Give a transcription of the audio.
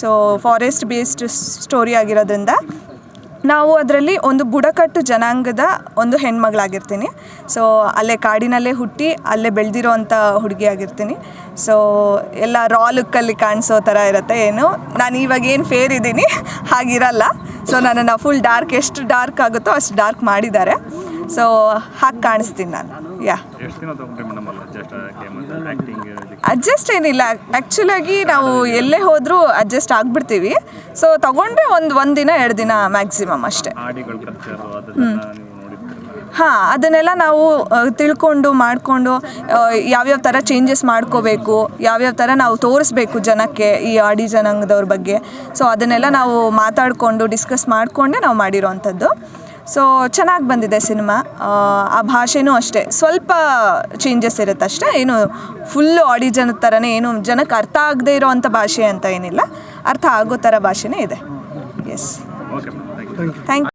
So forest based story ಆಗಿರೋದ್ರಿಂದ ನಾವು ಅದರಲ್ಲಿ ಒಂದು ಬುಡಕಟ್ಟು ಜನಾಂಗದ ಒಂದು ಹೆಣ್ಮಗಳಾಗಿರ್ತೀನಿ. ಸೊ ಅಲ್ಲೇ ಕಾಡಿನಲ್ಲೇ ಹುಟ್ಟಿ ಅಲ್ಲೇ ಬೆಳೆದಿರೋ ಅಂಥ ಹುಡುಗಿ ಆಗಿರ್ತೀನಿ. ಸೊ ಎಲ್ಲ ರಾ ಲುಕ್ಕಲ್ಲಿ ಕಾಣಿಸೋ ಥರ ಇರುತ್ತೆ ಏನು. ನಾನು ಇವಾಗ ಏನು ಫೇರ್ ಇದ್ದೀನಿ ಹಾಗಿರಲ್ಲ. ಸೊ ನನ್ನನ್ನು ಫುಲ್ ಡಾರ್ಕ್ ಎಷ್ಟು ಡಾರ್ಕ್ ಆಗುತ್ತೋ ಅಷ್ಟು ಡಾರ್ಕ್ ಮಾಡಿದ್ದಾರೆ. ಸೊ ಹಾಗೆ ಕಾಣಿಸ್ತೀನಿ ನಾನು. ಯಾ ಅಡ್ಜಸ್ಟ್ ಏನಿಲ್ಲ. ಆ್ಯಕ್ಚುಲಾಗಿ ನಾವು ಎಲ್ಲೇ ಹೋದರೂ ಅಡ್ಜಸ್ಟ್ ಆಗಿಬಿಡ್ತೀವಿ. ಸೊ ತಗೊಂಡ್ರೆ ಒಂದು ಒಂದು ದಿನ ಎರಡು ದಿನ ಮ್ಯಾಕ್ಸಿಮಮ್ ಅಷ್ಟೇ. ಹಾಂ ಅದನ್ನೆಲ್ಲ ನಾವು ತಿಳ್ಕೊಂಡು ಮಾಡಿಕೊಂಡು ಯಾವ್ಯಾವ ಥರ ಚೇಂಜಸ್ ಮಾಡ್ಕೋಬೇಕು ಯಾವ್ಯಾವ ಥರ ನಾವು ತೋರಿಸ್ಬೇಕು ಜನಕ್ಕೆ ಈ ಆಡಿ ಜನಾಂಗದವ್ರ ಬಗ್ಗೆ. ಸೊ ಅದನ್ನೆಲ್ಲ ನಾವು ಮಾತಾಡಿಕೊಂಡು ಡಿಸ್ಕಸ್ ಮಾಡಿಕೊಂಡೇ ನಾವು ಮಾಡಿರೋವಂಥದ್ದು ಸೊ ಚೆನ್ನಾಗಿ ಬಂದಿದೆ ಸಿನಿಮಾ. ಆ ಭಾಷೆನೂ ಅಷ್ಟೇ. ಸ್ವಲ್ಪ ಚೇಂಜಸ್ ಇರುತ್ತೆ ಅಷ್ಟೇ. ಏನು ಫುಲ್ಲು ಆಡಿ ಜನದ ಥರನೇ ಏನು ಜನಕ್ಕೆ ಅರ್ಥ ಆಗದೇ ಇರೋವಂಥ ಭಾಷೆ ಅಂತ ಏನಿಲ್ಲ. ಅರ್ಥ ಆಗೋ ಥರ ಭಾಷೆನೇ ಇದೆ. Yes thank you